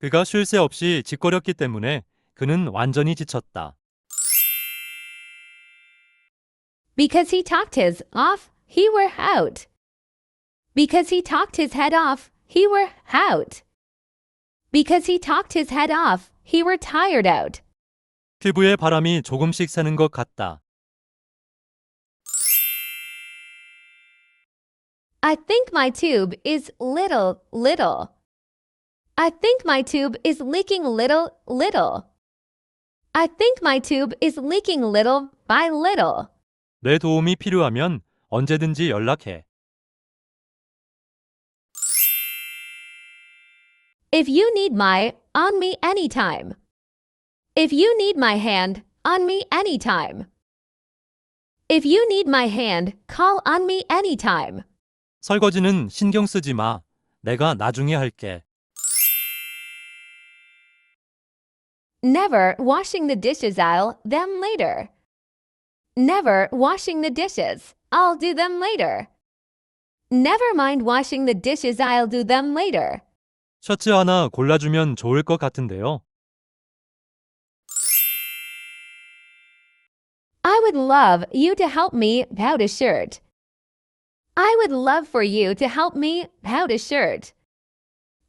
그가 쉴 새 없이 짓거렸기 때문에 그는 완전히 지쳤다. Because he talked his off, he were out. Because he talked his head off, he were out. Because he talked his head off, he were tired out. 피부에 바람이 조금씩 새는 것 같다. I think my tube is little, little. I think my tube is leaking little, little. I think my tube is leaking little by little. 내 도움이 필요하면 언제든지 연락해. If you need my, on me anytime. If you need my hand, on me anytime. If you need my hand, call on me anytime. 설거지는 신경 쓰지 마. 내가 나중에 할게. Never washing the dishes, I'll them later. Never washing the dishes, I'll do them later. Never mind washing the dishes, I'll do them later. 셔츠 하나 골라주면 좋을 것 같은데요. I would love you to help me pout a shirt. I would love for you to help me pout a shirt.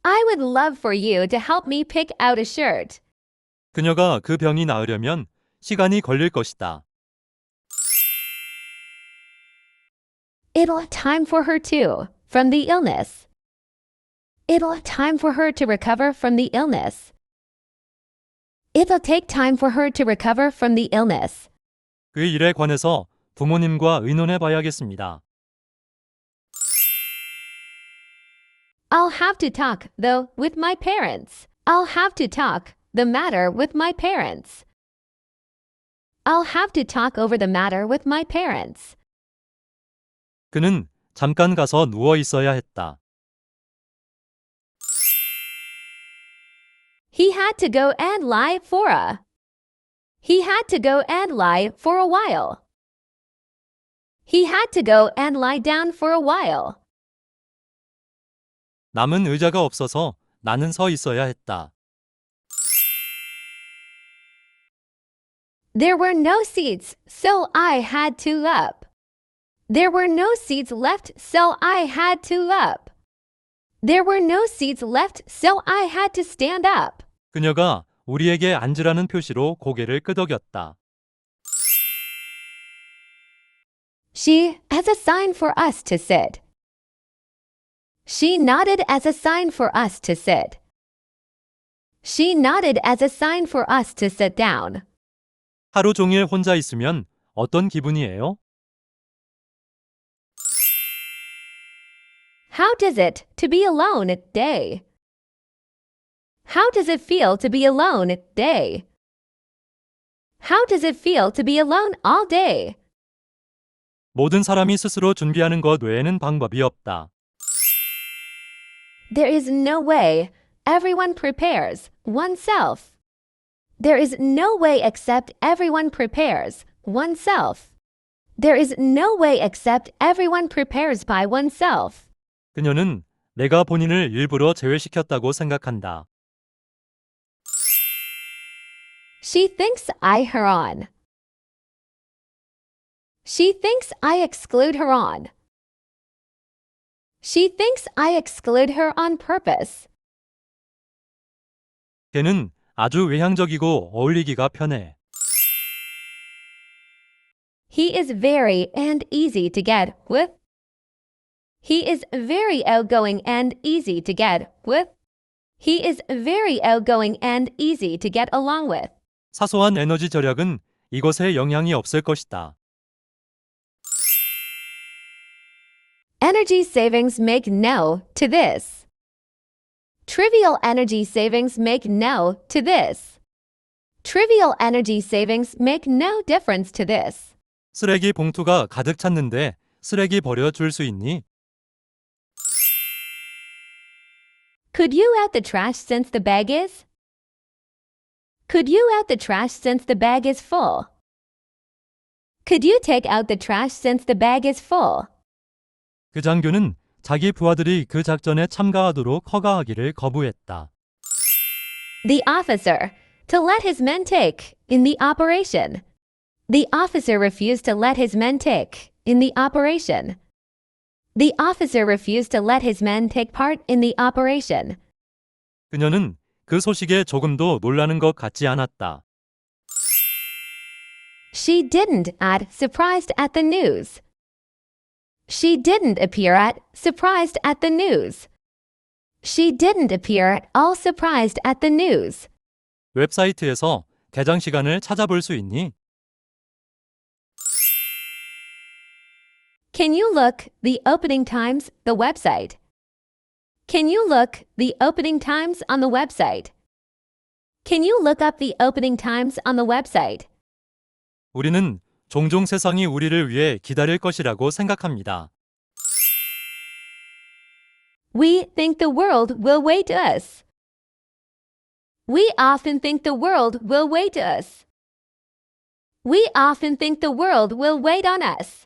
I would love for you to help me pick out a shirt. 그녀가 그 병이 나으려면 시간이 걸릴 것이다. It'll time for her too, from the illness. It'll time for her to recover from the illness. It'll take time for her to recover from the illness. 그 일에 관해서 부모님과 의논해 봐야겠습니다. I'll have to talk, though, with my parents. I'll have to talk the matter with my parents. I'll have to talk over the matter with my parents. 그는 잠깐 가서 누워 있어야 했다. He had to go and lie for a. He had to go and lie for a while. He had to go and lie down for a while. 남은 의자가 없어서 나는 서 있어야 했다. There were no seats, so I had to up. There were no seats left, so I had to up. There were no seats left, so I had to stand up. 그녀가 우리에게 앉으라는 표시로 고개를 끄덕였다. She has a sign for us to sit. She nodded as a sign for us to sit. She nodded as a sign for us to sit down. 하루 종일 혼자 있으면 어떤 기분이에요? How does it to be alone at day? How does it feel to be alone at day? How does it feel to be alone all day? 모든 사람이 스스로 준비하는 것 외에는 방법이 없다. There is no way everyone prepares oneself. There is no way except everyone prepares oneself. There is no way except everyone prepares by oneself. 그녀는 내가 본인을 일부러 제외시켰다고 생각한다. She thinks I her on. She thinks I exclude her on. She thinks I exclude her on purpose. 걔는 아주 외향적이고 어울리기가 편해. He is very and easy to get with. He is very outgoing and easy to get with. He is very outgoing and easy to get along with. 사소한 에너지 절약은 이것에 영향이 없을 것이다. Energy savings make no to this. Trivial energy savings make no to this. Trivial energy savings make no difference to this. 쓰레기 봉투가 가득 찼는데 쓰레기 버려 줄 수 있니? Could you out the trash since the bag is? Could you out the trash since the bag is full? Could you take out the trash since the bag is full? 그 장교는 자기 부하들이 그 작전에 참가하도록 허가하기를 거부했다. The officer to let his men take in the operation. The officer refused to let his men take in the operation. The officer refused to let his men take part in the operation. 그녀는 그 소식에 조금도 놀라는 것 같지 않았다. She didn't act surprised at the news. She didn't appear at surprised at the news. She didn't appear at all surprised at the news. 웹사이트에서 개장 시간을 찾아볼 수 있니? Can you look the opening times the website? Can you look the opening times on the website? Can you look up the opening times on the website? 우리는 종종 세상이 우리를 위해 기다릴 것이라고 생각합니다. We think the world will wait us. We often think the world will wait us. We often think the world will wait on us.